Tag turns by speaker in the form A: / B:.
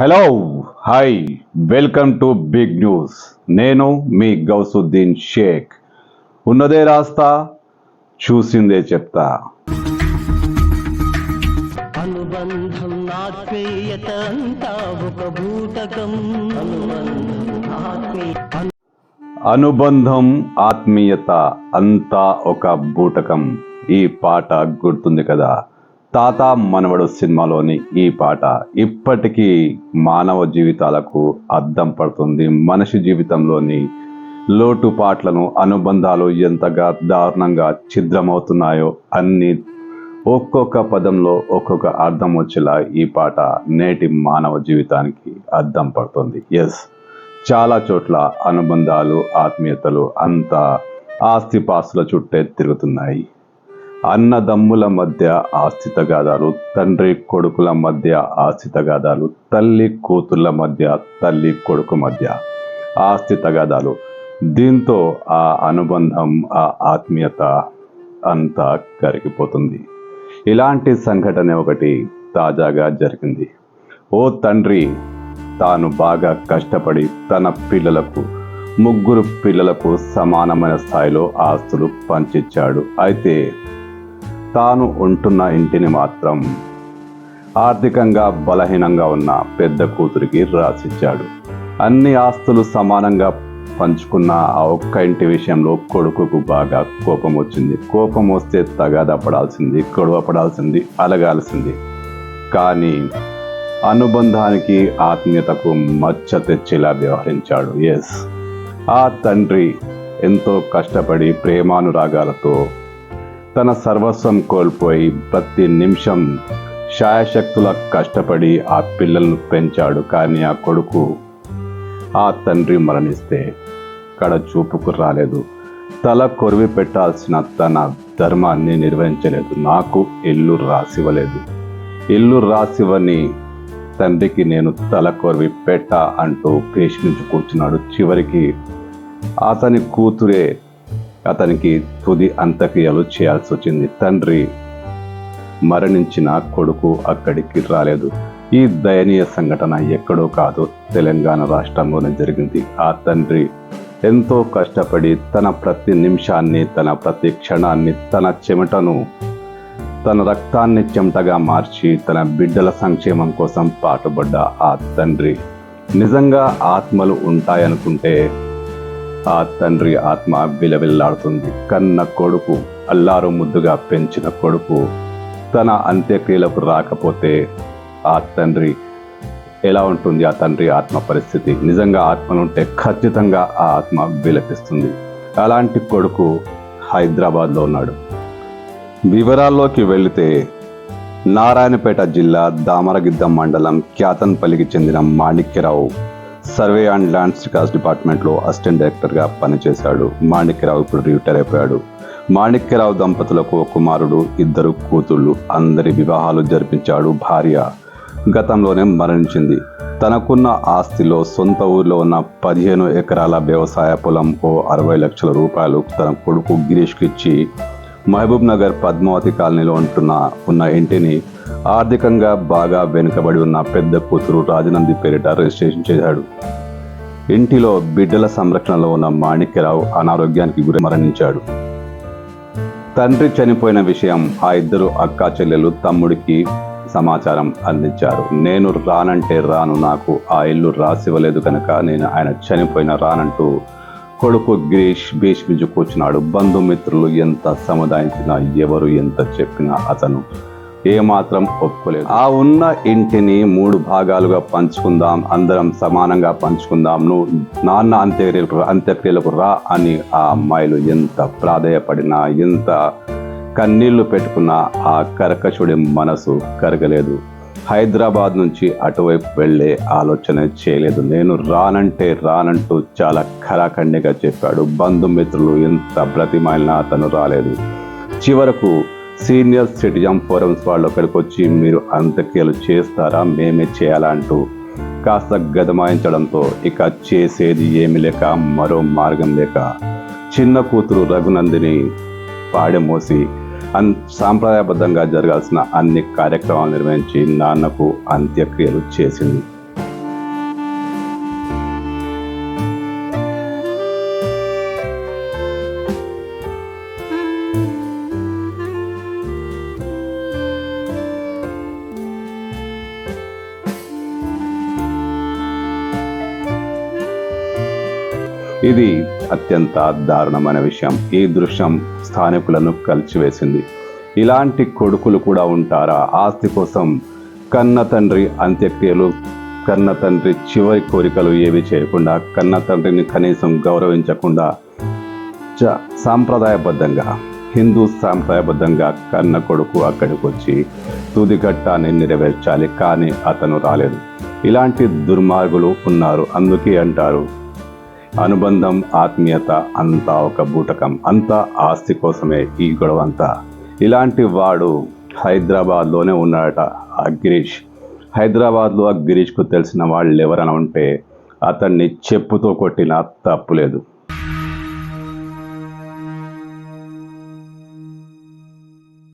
A: Hello hi welcome to big news నేను మీ గౌసుద్దీన్ షేక్. ఉన్నదే రాస్తా చూసిందే చెప్తా.
B: అనుబంధం ఆత్మీయత అంతా ఒక భూతకం. అనుబంధం
A: ఆత్మీయత అంతా ఒక బూటకం ఈ పాట గుర్తుంది కదా? తాత మనవడు సినిమాలోని ఈ పాట ఇప్పటికీ మానవ జీవితాలకు అద్దం పడుతుంది. మనిషి జీవితంలోని లోటుపాట్లను అనుబంధాలు ఎంతగా దారుణంగా ఛిద్రమవుతున్నాయో అన్ని ఒక్కొక్క పదంలో ఒక్కొక్క అర్థం వచ్చేలా ఈ పాట నేటి మానవ జీవితానికి అద్దం పడుతుంది. ఎస్ చాలా చోట్ల అనుబంధాలు ఆత్మీయతలు అంతా ఆస్తిపాస్తుల చుట్టే తిరుగుతున్నాయి. అన్నదమ్ముల మధ్య ఆస్తి తగాదాలు తండ్రి కొడుకుల మధ్య ఆస్తి తగాదాలు తల్లి కూతుళ్ళ మధ్య తల్లి కొడుకు మధ్య ఆస్తి తగాదాలు దీంతో ఆ అనుబంధం ఆ ఆత్మీయత అంతా కరిగిపోతుంది. ఇలాంటి సంఘటన ఒకటి తాజాగా జరిగింది. ఓ తండ్రి తాను బాగా కష్టపడి తన పిల్లలకు ముగ్గురు పిల్లలకు సమానమైన స్థాయిలో ఆస్తులు పంచిచ్చాడు. అయితే తాను ఉంటున్న ఇంటిని మాత్రం ఆర్థికంగా బలహీనంగా ఉన్న పెద్ద కూతురికి రాసిచ్చాడు. అన్ని ఆస్తులు సమానంగా పంచుకున్న ఆ ఒక్క ఇంటి విషయంలో కొడుకుకు బాగా కోపం వచ్చింది. కోపం వస్తే తగాదా పడాల్సింది గొడవ పడాల్సింది అలగాల్సింది. కానీ అనుబంధానికి ఆత్మీయతకు మచ్చ తెచ్చేలా వ్యవహరించాడు. ఎస్ ఆ తండ్రి ఎంతో కష్టపడి ప్రేమానురాగాలతో తన సర్వస్వం కోల్పోయి ప్రతి నిమిషం శాయశక్తుల కష్టపడి ఆ పిల్లలను పెంచాడు కానీ ఆ కొడుకు ఆ తండ్రి మరణిస్తే కడ చూపుకు రాలేదు. తల కొరివి పెట్టాల్సిన తన ధర్మాన్ని నిర్వహించలేదు. నాకు ఇల్లు రాసివ్వలేదు. ఇల్లు రాసివని తండ్రికి నేను తల కొరివి పెట్ట అంటూ భీష్మించు కూర్చున్నాడు. చివరికి అతని కూతురే అతనికి తుది అంత్యక్రియలు చేయాల్సి వచ్చింది. తండ్రి మరణించిన కొడుకు అక్కడికి రాలేదు. ఈ దయనీయ సంఘటన ఎక్కడో కాదు తెలంగాణ రాష్ట్రంలోనే జరిగింది. ఆ తండ్రి ఎంతో కష్టపడి తన ప్రతి నిమిషాన్ని తన ప్రతి క్షణాన్ని తన చెమటను తన రక్తాన్ని చెమటగా మార్చి తన బిడ్డల సంక్షేమం కోసం పాటుపడ్డ ఆ తండ్రి. నిజంగా ఆత్మలు ఉంటాయనుకుంటే ఆ తండ్రి ఆత్మ విలవిల్లాడుతుంది. కన్న కొడుకు అల్లారు ముద్దుగా పెంచిన కొడుకు తన అంత్యక్రియలకు రాకపోతే ఆ తండ్రి ఎలా ఉంటుంది? ఆ తండ్రి ఆత్మ పరిస్థితి. నిజంగా ఆత్మలుంటే ఖచ్చితంగా ఆ ఆత్మ విలపిస్తుంది. అలాంటి కొడుకు హైదరాబాద్లో ఉన్నాడు. వివరాల్లోకి వెళితే నారాయణపేట జిల్లా దామరగిద్దం మండలం క్యాతన్పల్లికి చెందిన మాణిక్యరావు. సర్వే అండ్ ల్యాండ్ స్టికాస్ డిపార్ట్మెంట్లో అసిస్టెంట్ డైరెక్టర్గా పనిచేశాడు. మాణిక్యరావు ఇప్పుడు రిటైర్ అయిపోయాడు. మాణిక్యరావు దంపతులకు ఒక కుమారుడు ఇద్దరు కూతుళ్ళు అందరి వివాహాలు జరిపించాడు భార్య. గతంలోనే మరణించింది. తనకున్న ఆస్తిలో సొంత ఊరిలో ఉన్న పదిహేను ఎకరాల వ్యవసాయ పొలం ఓ అరవై లక్షల రూపాయలు తన కొడుకు గిరీష్కి ఇచ్చి మహబూబ్ నగర్ పద్మావతి కాలనీలో ఉంటున్న ఉన్న ఇంటిని ఆర్థికంగా బాగా వెనుకబడి ఉన్న పెద్ద కూతురు రాజనంది పేరిట రిజిస్ట్రేషన్ చేశాడు. ఇంటిలో బిడ్డల సంరక్షణలో ఉన్న మాణిక్యరావు అనారోగ్యానికి గురి మరణించాడు. తండ్రి చనిపోయిన విషయం ఆ ఇద్దరు అక్కా చెల్లెలు తమ్ముడికి సమాచారం అందించారు. నేను రానంటే రాను నాకు ఆ ఇల్లు రాసివ్వలేదు కనుక నేను ఆయన చనిపోయిన రానంటూ కొడుకు గిరీష్ భీష్మించు వచ్చినాడు బంధుమిత్రులు ఎంత సముదాయించినా ఎవరు ఎంత చెప్పినా అతను ఏమాత్రం ఒప్పుకోలేదు. ఆ ఉన్న ఇంటిని మూడు భాగాలుగా పంచుకుందాం అందరం సమానంగా పంచుకుందాం. నువ్వు నాన్న అంత్యక్రియలకు అంత్యక్రియలకు రా అని ఆ అమ్మాయిలు ఎంత ప్రాధేయపడినా ఎంత కన్నీళ్ళు పెట్టుకున్నా ఆ కర్కశుడి మనసు కరగలేదు. హైదరాబాద్ నుంచి అటువైపు వెళ్ళే ఆలోచన చేయలేదు. నేను రానంటే రానంటూ చాలా ఖరాఖండిగా చెప్పాడు. బంధుమిత్రులు ఎంత బ్రతిమాలినా అతను రాలేదు. చివరకు సీనియర్ సిటిజన్ ఫోరమ్స్ వాళ్ళు అక్కడికి వచ్చి మీరు అంత్యక్రియలు చేస్తారా? మేమే చేయాలా? అంటూ కాస్త గదమాయించడంతో ఇక చేసేది ఏమి లేక మరో మార్గం లేక చిన్న కూతురు రఘునందిని పాడెమోసి అండ్ సాంప్రదాయబద్ధంగా జరగాల్సిన అన్ని కార్యక్రమాలు నిర్వహించి నాన్నకు అంత్యక్రియలు చేసింది. ఇది అత్యంత దారుణమైన విషయం. ఈ దృశ్యం స్థానికులను కలిచివేసింది ఇలాంటి కొడుకులు కూడా ఉంటారా? ఆస్తి కోసం కన్న తండ్రి అంత్యక్రియలు కన్న తండ్రి చివరి కోరికలు ఏవి చేయకుండా కన్న తండ్రిని కనీసం గౌరవించకుండా చ సాంప్రదాయబద్ధంగా హిందూ సాంప్రదాయబద్ధంగా కన్న కొడుకు అక్కడికి వచ్చి తుది ఘట్టాన్ని నెరవేర్చాలి కానీ అతను రాలేదు. ఇలాంటి దుర్మార్గులు ఉన్నారు అందుకే అంటారు అనుబంధం ఆత్మీయత అంతా ఒక బూటకం. అంతా ఆస్తి కోసమే ఈ గొడవ అంతా ఇలాంటి వాడు హైదరాబాద్లోనే ఉన్నాడట ఆ గిరీష్. హైదరాబాద్లో ఆ గిరీష్కు తెలిసిన వాళ్ళు ఎవరైనా ఉంటే అతన్ని చెప్పుతో కొట్టినా తప్పులేదు